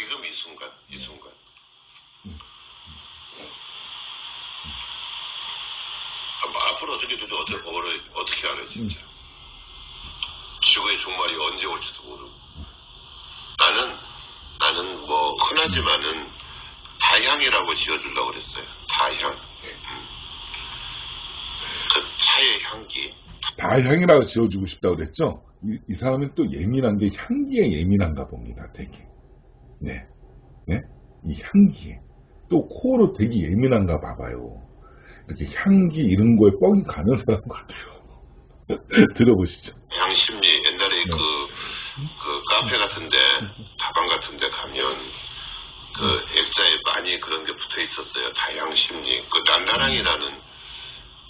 지금 이 순간, 이 순간. 아, 앞으로 어떻게 되죠? 어떻게, 어떻게 알아요, 진짜. 지구의 종말이 언제 올지도 모르고. 나는, 나는 뭐, 흔하지만은, 다향이라고 지어주려고 그랬어요. 다향. 음. 그 차의 향기. 다향이라고 지어주고 싶다고 그랬죠? 이, 이 사람은 또 예민한 게 향기에 예민한가 봅니다, 되게. 네. 네? 이 향기에. 또 코로 되게 예민한가 봐봐요. 이렇게 향기 이런 거에 뻥이 가는 사람 같아요. 들어보시죠. 향심리 옛날에 그, 그 카페 같은데 다방 같은데 가면 그 액자에 많이 그런 게 붙어 있었어요. 다향심리. 그 난다랑이라는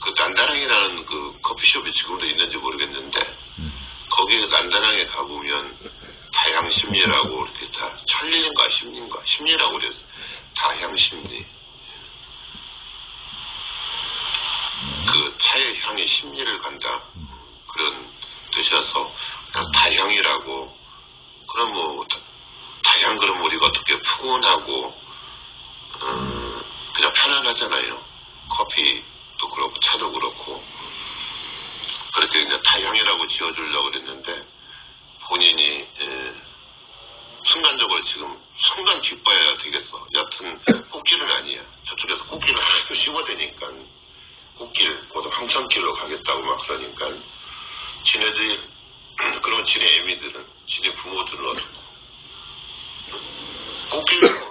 그 난다랑이라는 그 커피숍이 지금도 있는지 모르겠는데 거기에 난다랑에 가보면 다향심리라고 이렇게 다 천리인가 심리인가 심리라고 그랬어. 다향심리. 그 차의 향이 심리를 간다. 그런 뜻이어서 그냥 다향이라고 그럼 뭐 다- 다향 그럼 우리가 어떻게 푸근하고 음, 그냥 편안하잖아요. 커피도 그렇고 차도 그렇고 그렇게 그냥 다향이라고 지어주려고 그랬는데 순간적으로 지금 순간 기뻐야 되겠어. 여튼 꽃길은 아니야. 저쪽에서 꽃길을 하나도 씹어대니까 꽃길, 보다 황천길로 가겠다고 막 그러니까 지네들 그런 지네 애미들은 지네 부모들은 어떻고 꽃길은